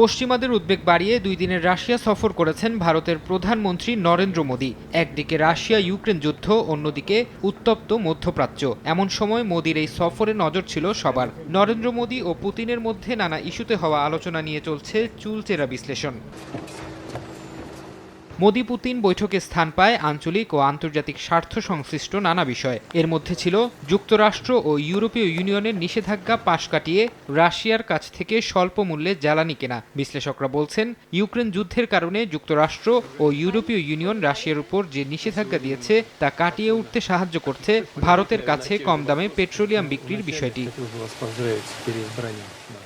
পশ্চিমাদের উদ্বেগ বাড়িয়ে দুই দিনের রাশিয়া সফর করেছেন ভারতের প্রধানমন্ত্রী নরেন্দ্র মোদী। একদিকে রাশিয়া ইউক্রেন যুদ্ধ, অন্যদিকে উত্তপ্ত মধ্যপ্রাচ্য। এমন সময় মোদীর এই সফরে নজর ছিল সবার। নরেন্দ্র মোদী ও পুতিনের মধ্যে নানা ইস্যুতে হওয়া আলোচনা নিয়ে চলছে চুলচেরা বিশ্লেষণ। মোদি পুতিন বৈঠকে স্থান পায় আঞ্চলিক ও আন্তর্জাতিক স্বার্থ সংশ্লিষ্ট নানা বিষয়। এর মধ্যে ছিল যুক্তরাষ্ট্র ও ইউরোপীয় ইউনিয়নের নিষেধাজ্ঞা পাশ কাটিয়ে রাশিয়ার কাছ থেকে স্বল্প মূল্যে জ্বালানি কেনা। বিশ্লেষকরা বলছেন, ইউক্রেন যুদ্ধের কারণে যুক্তরাষ্ট্র ও ইউরোপীয় ইউনিয়ন রাশিয়ার উপর যে নিষেধাজ্ঞা দিয়েছে, তা কাটিয়ে উঠতে সাহায্য করছে ভারতের কাছে কম দামে পেট্রোলিয়াম বিক্রির বিষয়টি।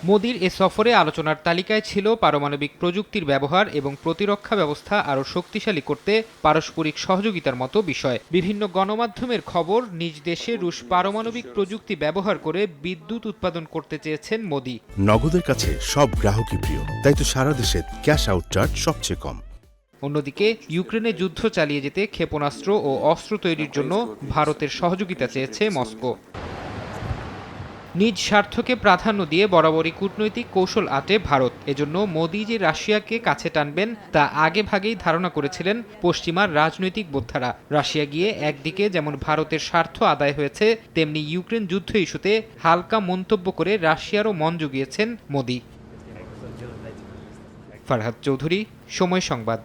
মোদির এ সফরে আলোচনার তালিকায় ছিল পারমাণবিক প্রযুক্তির ব্যবহার এবং প্রতিরক্ষা ব্যবস্থা আরও শক্তিশালী করতে পারস্পরিক সহযোগিতার মতো বিষয়। বিভিন্ন গণমাধ্যমের খবর নিজ দেশে রুশ পারমাণবিক প্রযুক্তি ব্যবহার করে বিদ্যুৎ উৎপাদন করতে চেয়েছেন মোদি। নগদের কাছে সব গ্রাহকই প্রিয় তাই তো সারা দেশে ক্যাশ আউট চার্জ সবচেয়ে কম। অন্যদিকে ইউক্রেনে যুদ্ধ চালিয়ে যেতে ক্ষেপণাস্ত্র ও অস্ত্র তৈরির জন্য ভারতের সহযোগিতা চেয়েছে মস্কো। নিজ স্বার্থকে প্রাধান্য দিয়ে বরাবরই কূটনৈতিক কৌশল আটে ভারত। এজন্য মোদি যে রাশিয়াকে কাছে টানবেন, তা আগে ভাগেই ধারণা করেছিলেন পশ্চিমার রাজনৈতিক বোদ্ধারা। রাশিয়া গিয়ে একদিকে যেমন ভারতের স্বার্থ আদায় হয়েছে, তেমনি ইউক্রেন যুদ্ধ ইস্যুতে হালকা মন্তব্য করে রাশিয়ারও মন জুগিয়েছেন মোদি। ফারহাদ চৌধুরী, সময় সংবাদ।